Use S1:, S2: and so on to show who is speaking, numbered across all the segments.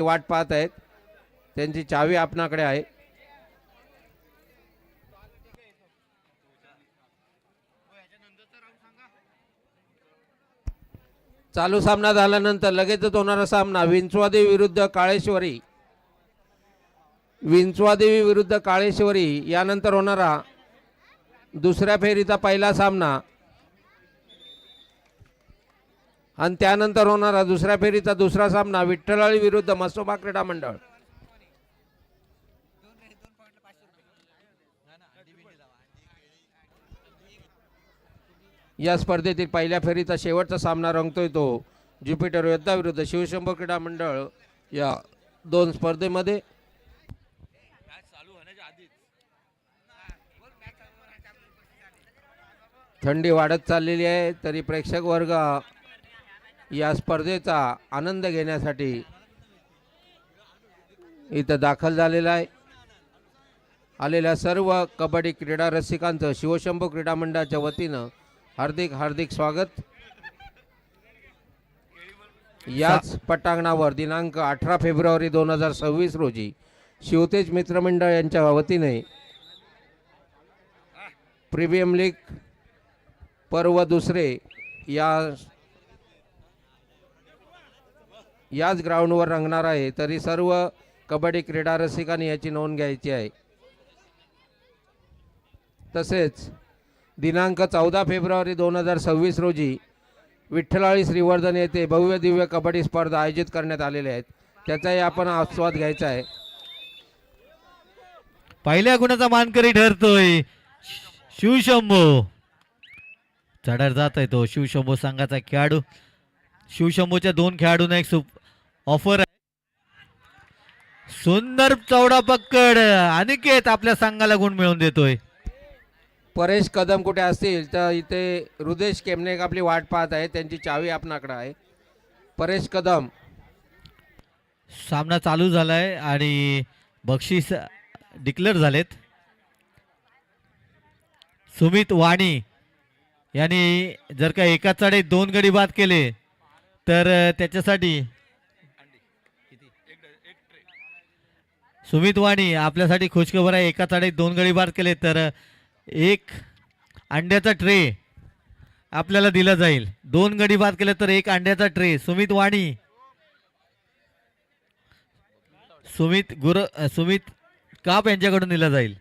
S1: वाट पाहत आहेत. त्यांची चावी आपणाकडे आहे. चालू सामना झाल्यानंतर लगेचच होणारा सामना विंचवादेवी विरुद्ध काळेश्वरी. विंचवादेवी विरुद्ध काळेश्वरी. यानंतर होणारा दुसऱ्या फेरीचा पहिला सामना. आणि त्यानंतर होणारा दुसऱ्या फेरीचा दुसरा सामना विठ्ठलाळी विरुद्ध मसोबा क्रीडा मंडळ. या स्पर्धेतील पहिल्या फेरीचा शेवटचा सामना रंगतोय तो ज्युपिटर योद्धा विरुद्ध शिवशंभर क्रीडा मंडळ या दोन स्पर्धेमध्ये. थंडी वाढत चाललेली आहे तरी प्रेक्षक वर्ग या स्पर्धेचा आनंद घेण्यासाठी इथं दाखल झालेला आहे. आलेल्या सर्व कबड्डी क्रीडा रसिकांचं शिवशंभू क्रीडा मंडळाच्या वतीनं हार्दिक हार्दिक स्वागत. याच पटांगणावर दिनांक अठरा फेब्रुवारी दोन हजार सव्वीस रोजी शिवतेज मित्रमंडळ यांच्या वतीने प्रीमियम लीग पर्व दुसरे या याच ग्राउंडवर रंगणार आहे तरी सर्व कबड्डी क्रीडा रसिकांनी याची नोंद घ्यायची आहे. तसेच दिनांक चौदा फेब्रुवारी दोन हजार सव्वीस रोजी विठ्ठलाळी श्रीवर्धन येथे भव्य दिव्य कबड्डी स्पर्धा आयोजित करण्यात आलेल्या आहेत. त्याचाही आपण आस्वाद घ्यायचा आहे.
S2: पहिल्या गुणाचा मानकरी ठरतोय शिवशंभू. चढार जात आहे तो. शिवशंभू संघाचा खेळाडू. शिवशंभूच्या दोन खेळाडूंना एक सुप ऑफर आहे. सुंदर चौडा पक्कड. अनिकेत आपल्या संघाला गुण मिळवून देतोय.
S1: परेश कदम कुठे असतील तर इथे हृदेश केमनेक आपली वाट पाहत आहे त्यांची चावी आपणाकडे आहे. परेश कदम.
S2: सामना चालू झालाय आणि बक्षीस डिक्लेअर झालेत. सुमित वाणी यांनी जर का एका चढाईत दोन गडी बाद केले तर त्याच्यासाठी सुमित वाणी आपल्यासाठी खुशखबर आहे. एका चढाईत दोन गडी बाद केले तर एक अंड्याचा ट्रे आपल्याला दिला जाईल. दोन गडी बाद केले तर एक अंड्याचा ट्रे. सुमित वाणी. सुमित गुर सुमित काप यांच्याकडून दिला जाईल.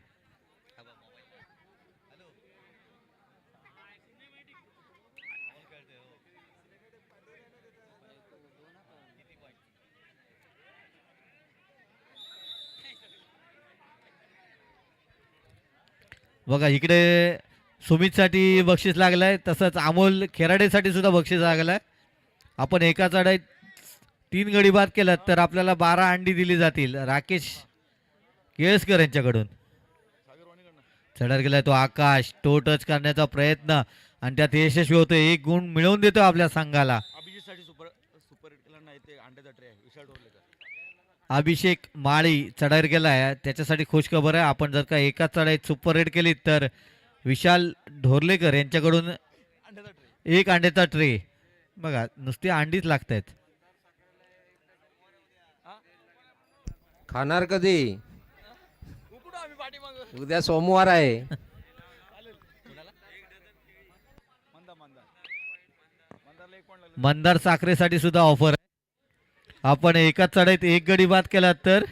S2: बघा इकडे सुमितसाठी बक्षीस लागलाय तसंच अमोल खेराडेसाठी सुद्धा बक्षीस लागलाय. आपण एका चढाईत तीन गडी बाद केलात तर आपल्याला बारा अंडी दिली जातील. राकेश केळसकर यांच्याकडून. चढार गेलाय तो आकाश तो टच करण्याचा प्रयत्न आणि त्यात यशस्वी होतोय. एक गुण मिळवून देतो आपल्या संघाला.
S3: आहे
S2: अभिषेक माळी चढाईर गेलाय त्याच्यासाठी खुश खबर आहे. आपण जर का एका चढाईत सुपर रेड केली तर विशाल ढोरलेकर यांच्याकडून एक अंड्याचा ट्रे बघा नुसती अंडीच लागत आहेत
S1: खाणार कधी? उद्या सोमवार आहे.
S2: मंदार साखरेसाठी सुद्धा ऑफर आहे. आपण एकाच चढाईत एक गडी बाद केला तर?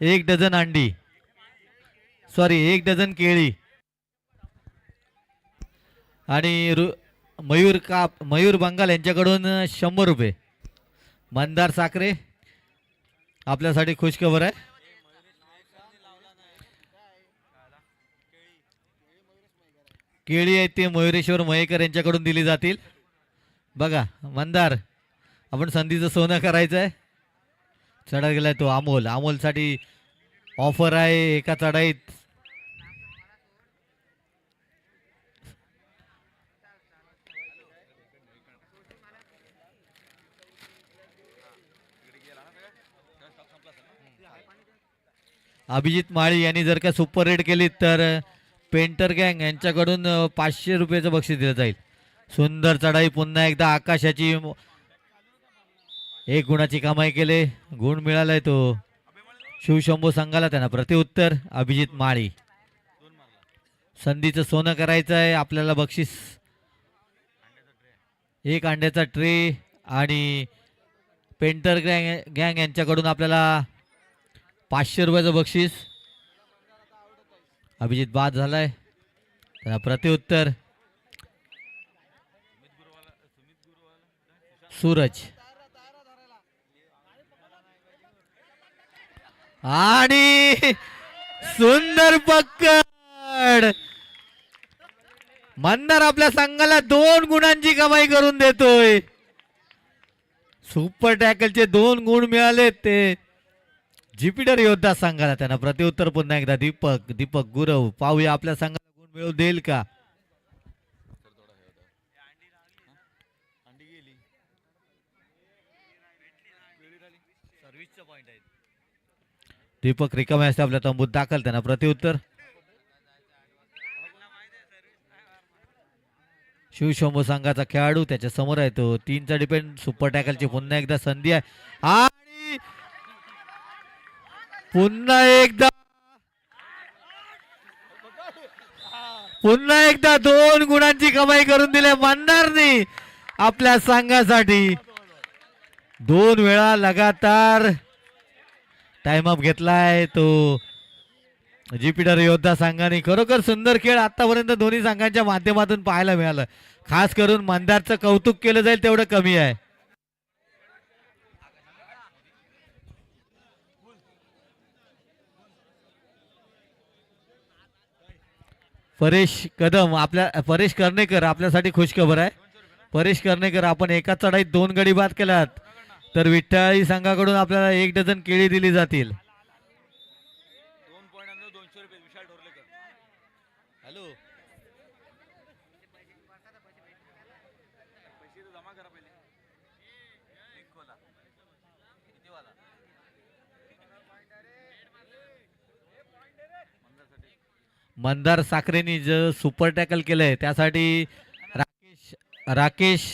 S2: एक डझन अंडी. सॉरी एक डझन केळी. आणि रु मयूर काप मयूर बंगाल यांच्याकडून शंभर रुपये. मंदार साखरे. आपल्यासाठी खुशखबर आहे. केळी आहेत ते मयुरेश्वर मयेकर यांच्याकडून दिली जातील. बघा मंदार. आपण संधीचं सोनं करायचं आहे चढा गेलाय तो अमोल. अमोलसाठी ऑफर आहे एका चढाईत. अभिजित माळी यांनी जर का सुपर रेड केली तर पेंटर गँग यांच्याकडून पाचशे रुपयाचं बक्षीस दिलं जाईल. सुंदर चढाई पुन्हा एकदा आकाशाची एक गुणाची कमाई केले. गुण मिळालाय तो. शिवशंभू संघाला त्यांना प्रतिउत्तर अभिजित माळी. संधीचं सोनं करायचं आहे. आपल्याला बक्षीस. एक अंड्याचा ट्रे आणि पेंटर गँग गँग यांच्याकडून आपल्याला पाचशे रुपयाचं बक्षीस. अभिजित बाद झालाय. त्यांना प्रतिउत्तर सूरज. आणि सुंदर पक्कड. मंदार आपल्या संघाला दोन गुणांची कमाई करून देतोय. सुपर टॅकलचे दोन गुण मिळाले ते. ज्युपिटर योद्धा संघाला त्यांना प्रतिउत्तर पुन्हा एकदा. दीपक दीपक गुरव पाहूया आपल्या संघाला गुण मिळवू देईल का
S3: अंडी गेली
S2: दीपक रिकामे असते आपल्या तंबूत. दाखल त्यांना प्रतिउत्तर शिवशंभू संघाचा खेळाडू त्याच्यासमोर आहे तो. तीनचा डिपेंड. सुपर टॅकलची पुन्हा एकदा संधी आहे. आणि पुन्हा एकदा पुन्हा एकदा दोन गुणांची कमाई करून दिली मंदारनी आपल्या संघासाठी. दोन वेळा लगातार टाइम अप घेतलाय तो. जिपिटर योद्धा संघाने खरोखर सुंदर खेळ आतापर्यंत दोन्ही संघांच्या माध्यमातून पाहायला मिळालं. खास करून मंदारचं कौतुक केलं जाईल तेवढं कमी आहे. परेश कदम आपल्या परेश कर्णेकर आपल्यासाठी खुशखबर आहे. परेश कर्णेकर आपण एका चढाईत दोन गडी बाद केलात. तर विठ्ठाळी संघाकडून आपल्याला एक डझन केळी दिली जातील. मंदार साखरेनी जे सुपर टॅकल केलंय त्यासाठी राकेश राकेश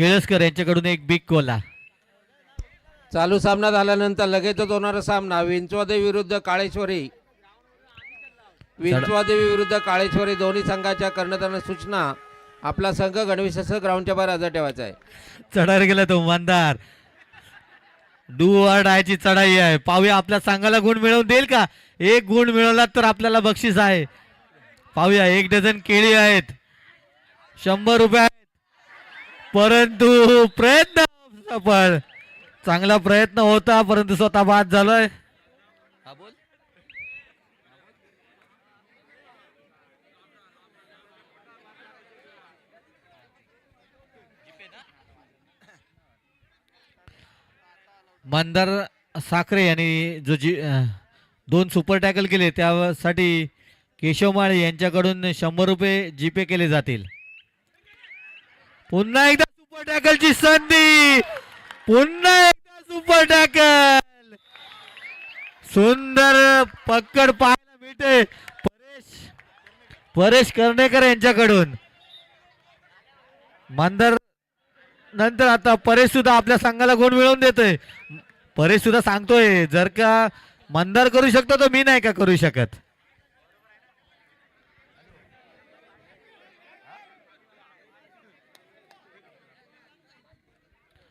S2: केळसकर यांच्याकडून एक बिग कोला
S1: चालू सामना झाल्यानंतर लगेचच होणारा सामना. विंचवादेवी विरुद्ध काळेश्वरी. विंचवादेवी विरुद्ध काळेश्वरी दोन्ही संघाच्या करण्यात सूचना. आपला संघ गणविशेष ग्राउंडच्या बाहेर हजर ठेवायचा आहे.
S2: चढायला गेला तो मंदार डू डायची चढाई आहे. पाहूया आपल्या संघाला गुण मिळवून देईल का? एक गुण मिळवला तर आपल्याला बक्षीस आहे. पाहूया एक डझन केळी आहेत. शंभर रुपये परंतु प्रयत्न सफळ चांगला प्रयत्न होता परंतु स्वतः बाद झालोय. मंदार साखरे यांनी जो जी दोन सुपर टॅकल केले त्यासाठी केशव माळे यांच्याकडून शंभर रुपये जीपे केले जातील. पुन्हा एकदा सुपर टॅकलची संधी. पुन्हा एकदा सुपर टॅकल सुंदर पक्कड पाहायला मिळते. परेश परेश कर्णेकर यांच्याकडून. मंदार नंतर आता परेश सुद्धा आपल्या संघाला गुण मिळवून देतोय. परेश सुद्धा सांगतोय जर का मंदार करू शकतो तर मी नाही का करू शकत?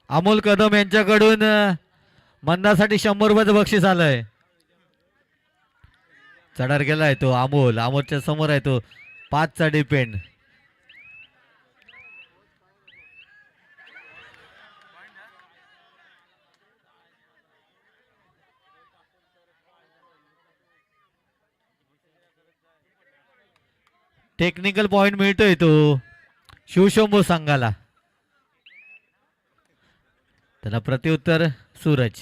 S2: अमोल कदम यांच्याकडून मंदासाठी शंभर रुपयाचं बक्षीस आलंय. चढार गेलाय तो अमोल. अमोलच्या समोर आहे तो. पाचचा डिपेंड टेक्निकल पॉइंट मिळतोय तो. शिवशंभू संघाला. त्याला प्रत्युत्तर सूरज.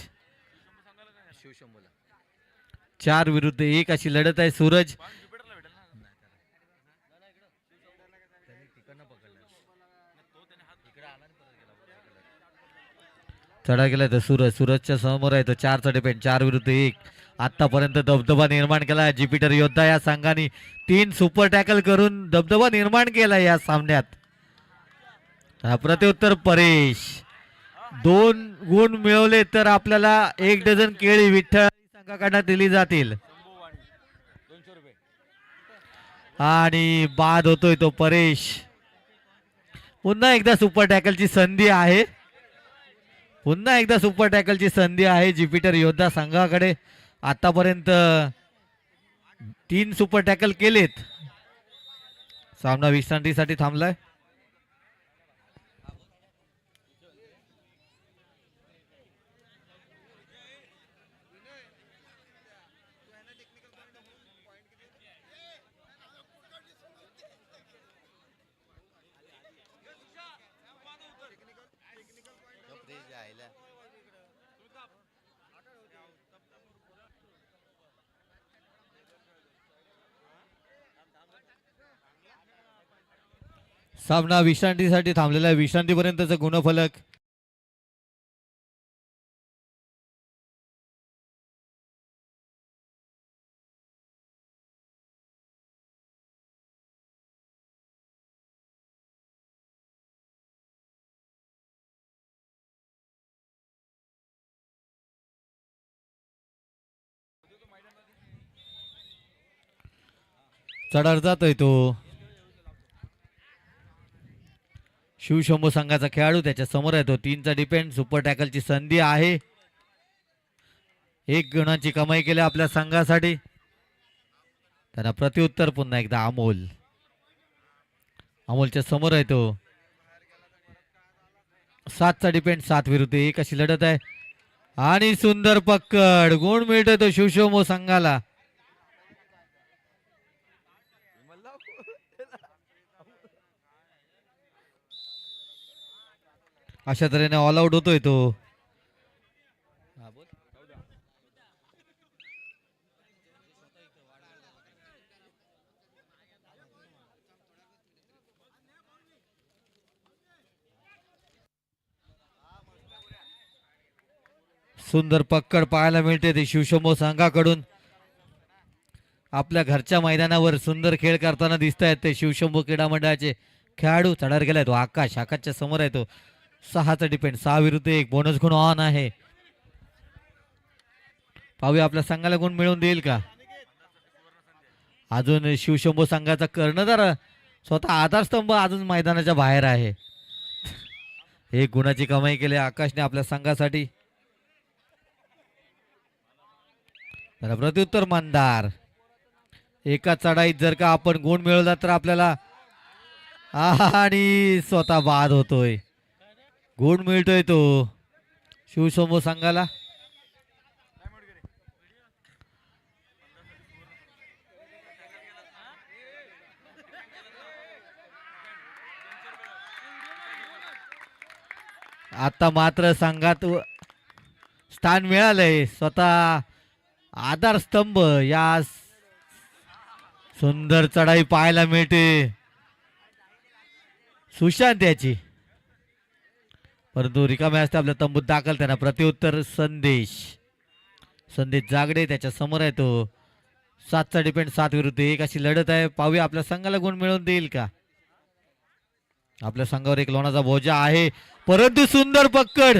S2: चार विरुद्ध एक अशी लढत आहे सूरज. चढा गेलाय तर सूरज. सूरजच्या समोर आहे तो चार डिपेंड चार विरुद्ध एक. आतापर्यंत दबदबा निर्माण केला ज्युपिटर योद्धा या संघाने. तीन सुपर टॅकल करून दबदबा निर्माण केला या सामन्यात. प्रत्युत्तर परेश. दोन गुण मिळवले तर आपल्याला एक डझन केळी विठ्ठल संघाकडनं दिली जातील. आणि बाद होतोय तो परेश. पुन्हा एकदा सुपर टॅकलची संधी आहे. पुन्हा एकदा सुपर टॅकलची संधी आहे ज्युपिटर योद्धा संघाकडे. आतापर्यंत तीन सुपर टॅकल केलेत. सामना विश्रांतीसाठी थांबलाय. सामना विश्रांतीसाठी थांबलेला आहे. विश्रांतीपर्यंतचा गुणफलक. चढार जातोय तो. शिवशंभू संघाचा खेळाडू त्याच्यासमोर आहे. तो तीनचा डिपेंड सुपर टॅकलची संधी आहे. एक गुणांची कमाई केली आपल्या संघासाठी. त्यांना प्रत्युत्तर पुन्हा एकदा अमोल. अमोलच्या समोर आहे तो. सातचा डिपेंड सात विरुद्ध एक अशी लढत आहे. आणि सुंदर पक्कड गुण मिळतोय तो शिवशंभू संघाला. अशा तऱ्हेने ऑल आउट होतोय तो. सुंदर पक्कड पाहायला मिळते ते शिवशंभो संघाकडून. आपल्या घरच्या मैदानावर सुंदर खेळ करताना दिसत आहेत ते शिवशंभू क्रीडा मंडळाचे खेळाडू. चढार गेलाय तो. आकाश आकाशच्या समोर आहे तो. सहाचा डिपेंड सहा विरुद्ध एक. बोनस गुण ऑन आहे. पाहूया आपल्या संघाला गुण मिळवून देईल का? अजून शिवशंभू संघाचा कर्णधार स्वतः आधारस्तंभ अजून मैदानाच्या बाहेर आहे. एक गुणाची कमाई केली आकाशने आपल्या संघासाठी. तर प्रत्युत्तर मंदार. एका चढाईत जर का आपण गुण मिळवला तर आपल्याला आणि स्वतः बाद होतोय गुण मिळतोय तो. शिवसमो संघाला. आता मात्र संघात स्थान मिळालंय. स्वतः आधारस्तंभ या सुंदर चढाई पाहायला मिळते. सुशांत याची. परंतु रिकाम्या असते आपल्या तंबूत दाखल त्यांना प्रत्युत्तर संदेश. संदेश जागडे त्याच्यासमोर आहे तो. सातचा डिपेंड सात विरुद्ध एक अशी लढत आहे. पाहूया आपल्या संघाला गुण मिळवून देईल का? आपल्या संघावर एक लोणाचा भोजा आहे. परंतु सुंदर पक्कड.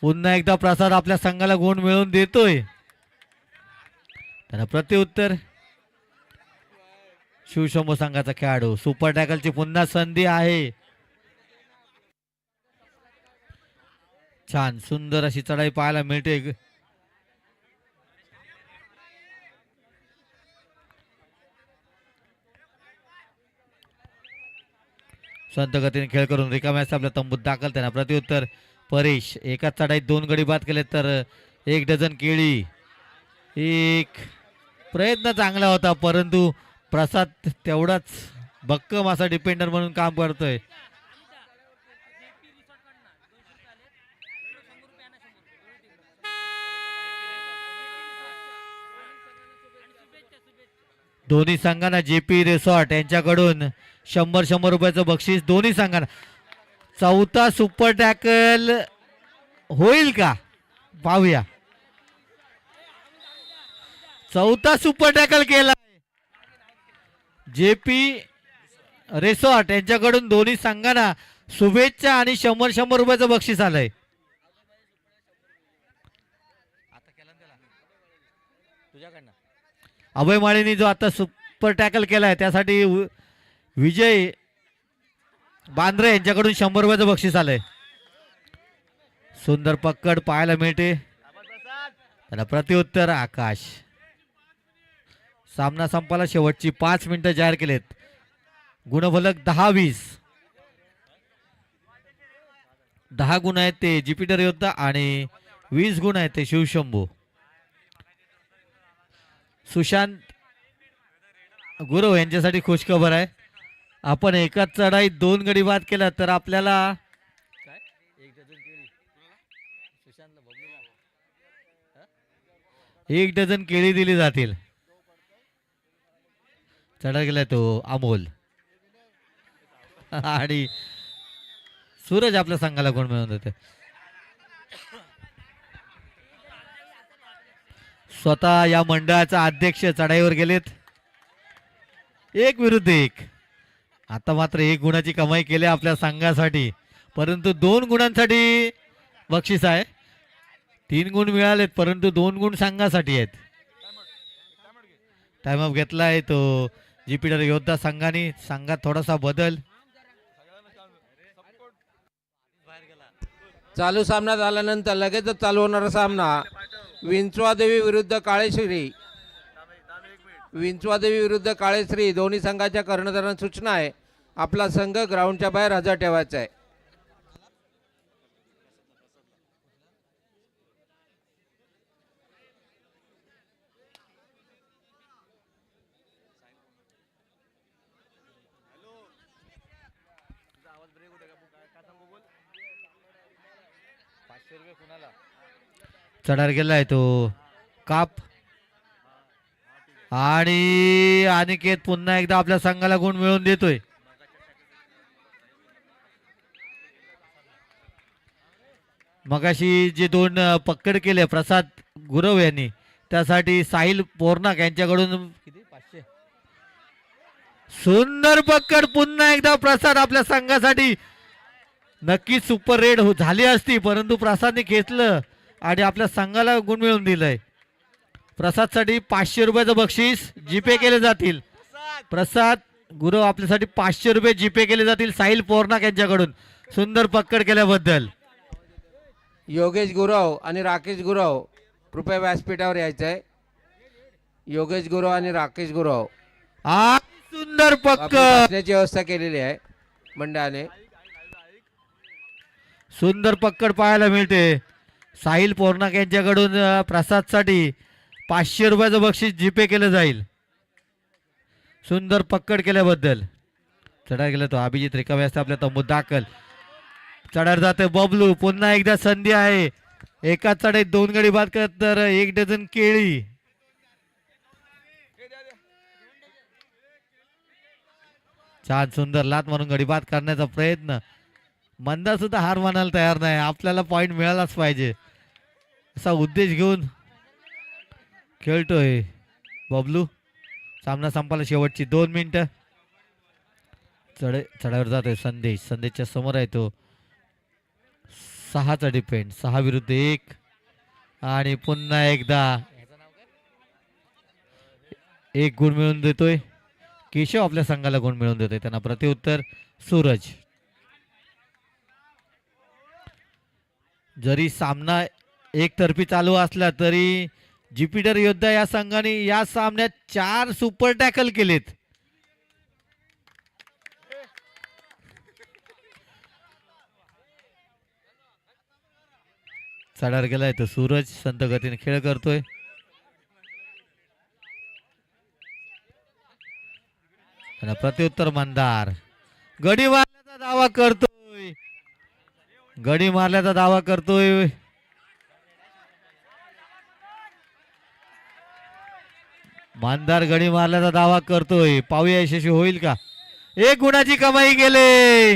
S2: पुन्हा एकदा प्रसाद आपल्या संघाला गुण मिळवून देतोय. त्यांना प्रत्युत्तर. शिवशंभू संघाचा खेळाडू. सुपर टॅकलची पुन्हा संधी आहे. छान सुंदर अशी चढाई पाहायला मिळते. संत गतीने खेळ करून रिकाम्यास आपल्या तंबूत दाखल त्यांना प्रत्युत्तर. परेश एकाच चढाईत दोन गडी बाद केले तर एक डझन केळी. एक प्रयत्न चांगला होता परंतु प्रसाद तेवढाच भक्कम असा डिपेंडर म्हणून काम करतोय. दोन्ही संघांना जे पी रिसॉर्ट यांच्याकडून शंभर शंभर रुपयाचं बक्षीस दोन्ही संघांना. चौथा सुपर टॅकल होईल का? पाहूया. चौथा सुपर टॅकल केला. जे पी रेसॉर्ट यांच्याकडून दोन्ही संघांना शुभेच्छा आणि शंभर शंभर रुपयाचं बक्षीस आलंय. अभय माळेंनी जो आता सुपर टॅकल आहे त्यासाठी विजय बांद्रे यांच्याकडून शंभर रुपयाचं बक्षीस आलंय. सुंदर पक्कड पाहायला मिळते. त्याला प्रत्युत्तर आकाश. सामना संपाला शेवटची पाच मिनिटं जाहीर केलेत. गुणफलक दहा वीस. दहा गुण आहेत ते ज्युपिटर योद्धा आणि वीस गुण आहेत ते शिवशंभू. सुशांत गुरव यांच्यासाठी खुशखबर आहे. आपण एकाच चढाईत दोन गडी बाद केला तर आपल्याला एक डझन केळी. दिली जातील. चढा गेलाय तो अमोल. आणि सूरज आपल्या संघाला कोण मिळवून देते स्वतः या मंडळाचा अध्यक्ष चढाईवर गेलेत. एक विरुद्ध एक. आता मात्र एक गुणाची कमाई केली आपल्या संघासाठी. परंतु दोन गुणांसाठी बक्षीस आहे. तीन गुण मिळालेत परंतु दोन गुण संघासाठी आहेत. टाइम घेतला आहे तो जीपीडर योद्धा संघाने. संघात थोडासा बदल.
S1: चालू सामना झाल्यानंतर लगेचच चालू होणारा सामना. विंचवादेवी विरुद्ध काळेश्री विंचवादेवी विरुद्ध काळेश्री दोन्ही संघाच्या कर्णधारांना सूचना आहे. आपला संघ ग्राउंडच्या बाहेर हजर ठेवायचा आहे.
S2: चढार गेलाय तो. काप. आणि अनिकेत पुन्हा एकदा आपल्या संघाला गुण मिळवून देतोय. मगाशी जे दोन पक्कड केले प्रसाद गुरव यांनी त्यासाठी साहिल पोरनाक यांच्याकडून किती पाचशे सुंदर पक्कड पुन्हा एकदा प्रसाद आपल्या संघासाठी. नक्कीच सुपर रेड हो झाली असती परंतु प्रसादने घेतलं आणि आपल्या संघाला गुण मिळवून दिलंय. प्रसादसाठी पाचशे रुपयाचं बक्षीस जीपे केले जातील. प्रसाद गुरु आपल्यासाठी पाचशे रुपये जीपे केले जातील साहिल पोरनाक यांच्याकडून सुंदर पक्कड केल्याबद्दल.
S1: योगेश गुरव आणि राकेश गुरव कृपया व्यासपीठावर यायचं आहे योगेश गुरव आणि राकेश गुरव.
S2: आ सुंदर पक्कड.
S1: बसण्याची व्यवस्था केलेली आहे मंडळाने.
S2: सुंदर पक्कड पाहायला मिळते. साहिल पोरनाक यांच्याकडून प्रसादसाठी पाचशे रुपयाचं बक्षीस जीपे केलं जाईल. सुंदर पक्कड केल्याबद्दल. चढा गेला तो अभिजित रिकामे असते आपल्या तंबूत दाखल चढार जाते बबलू पुन्हा एकदा संधी आहे. एकाच चढाईत दोन गडी बाद करत तर एक डझन केळी. छान सुंदर लात म्हणून गडी बाद करण्याचा प्रयत्न. मंदा सुद्धा हार मानायला तयार नाही. आपल्याला पॉईंट मिळालाच पाहिजे. असा उद्देश घेऊन खेळतोय बबलू. सामना संपायला शेवटची दोन मिनिटं. चढ चढावर जातोय संदेश. संदेशच्या समोर आहे तो. सहाचा डिपेंड सहा विरुद्ध एक. आणि पुन्हा एकदा एक गुण मिळवून देतोय. केशव आपल्या संघाला गुण मिळवून देतोय. त्यांना प्रत्युत्तर सूरज. जरी सामना एकतर्फी चालू असला तरी ज्युपिटर योद्धा या संघाने या सामन्यात चार सुपर टॅकल केलेत. चढार गेलाय तर सूरज संत गतीने खेळ करतोय. आणि प्रत्युत्तर मंदार. गडी मारण्याचा दावा करतो गडी मारल्याचा दावा करतोय. मानदार गडी मारल्याचा दावा करतोय. पाहूया यशस्वी होईल का? एक गुणाची कमाई केले.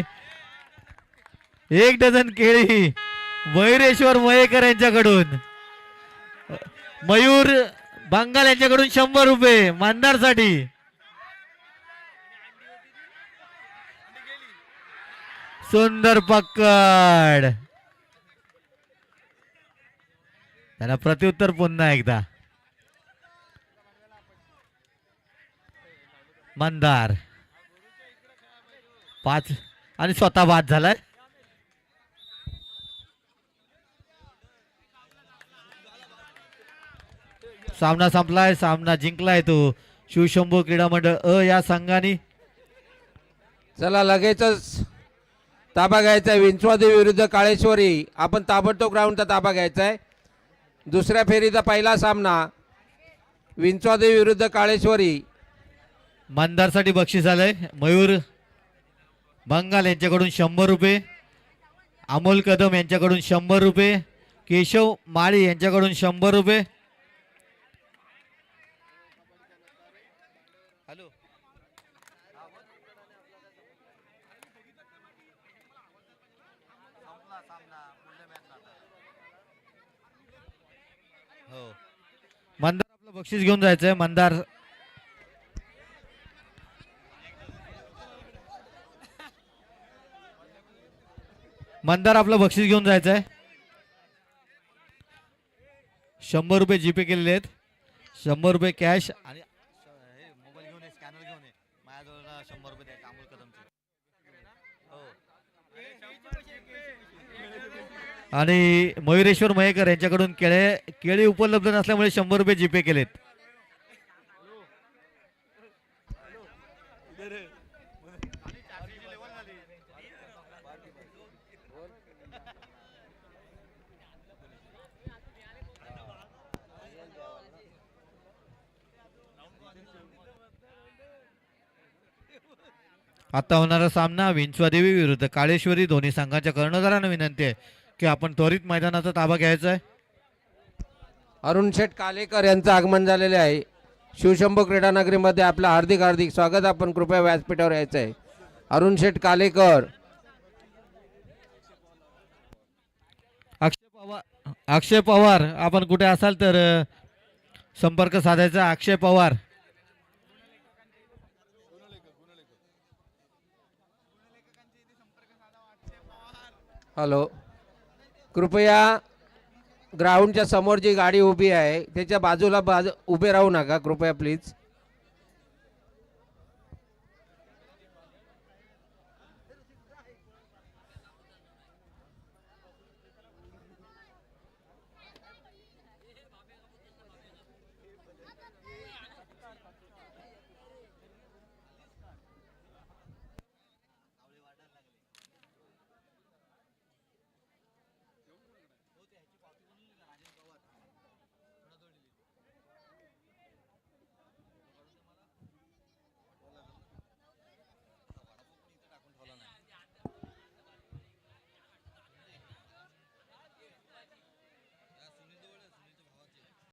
S2: एक डझन केळी मयुरेश्वर मयेकर यांच्याकडून. मयूर बंगाल यांच्याकडून शंभर रुपये मानदारसाठी. सुंदर पक्कड. त्याला प्रत्युत्तर पुन्हा एकदा. मंदार. पाच आणि स्वतः बाद झालाय. सामना संपलाय सामना जिंकलाय तो. शिवशंभू क्रीडा मंडळ अ या संघाने.
S1: चला लगेचच ताबा घ्यायचा आहे. विंचवादी विरुद्ध काळेश्वरी. आपण ताबडतोब ग्राउंडचा ताबा घ्यायचा आहे. दुसऱ्या फेरीचा पहिला सामना विंचवादी विरुद्ध काळेश्वरी.
S2: मंदारसाठी बक्षीस आलंय. मयूर बंगाल यांच्याकडून शंभर रुपये. अमोल कदम यांच्याकडून शंभर रुपये. केशव माळी यांच्याकडून शंभर रुपये हॅलो
S3: संपला सामना पुढल्या मॅचला
S2: हो मंदार आपलं बक्षीस घेऊन जायचंय मंदार. मंदार आपलं बक्षीस घेऊन जायचंय. शंभर रुपये जीपे केलेले आहेत. शंभर रुपये कॅश आणि
S3: मोबाईल घेऊन ये स्कॅनर घेऊन ये माझ्याजवळ शंभर रुपये द्या अमोल कदमचे हो
S2: आणि मयुरेश्वर मयेकर यांच्याकडून केळे केळी उपलब्ध नसल्यामुळे शंभर रुपये जीपे केलेत. आता होणारा सामना विंचवादेवी विरुद्ध काळेश्वरी दोन्ही संघाच्या कर्णधारांना विनंती आहे. की आपण त्वरित मैदानाचा ताबा घ्यायचा आहे.
S1: अरुण शेठ कालेकर यांचं आगमन झालेले आहे. शिवशंभू क्रीडा नगरीमध्ये आपलं हार्दिक हार्दिक स्वागत. आपण कृपया व्यासपीठावर यायचं आहे. अरुण शेठ कालेकर.
S2: अक्षय पवार अक्षय पवार आपण कुठे असाल तर संपर्क साधायचा. अक्षय पवार.
S1: हॅलो. कृपया ग्राउंडच्या समोर जी गाडी उभी आहे त्याच्या बाजूला बाजू उभे राहू नका कृपया प्लीज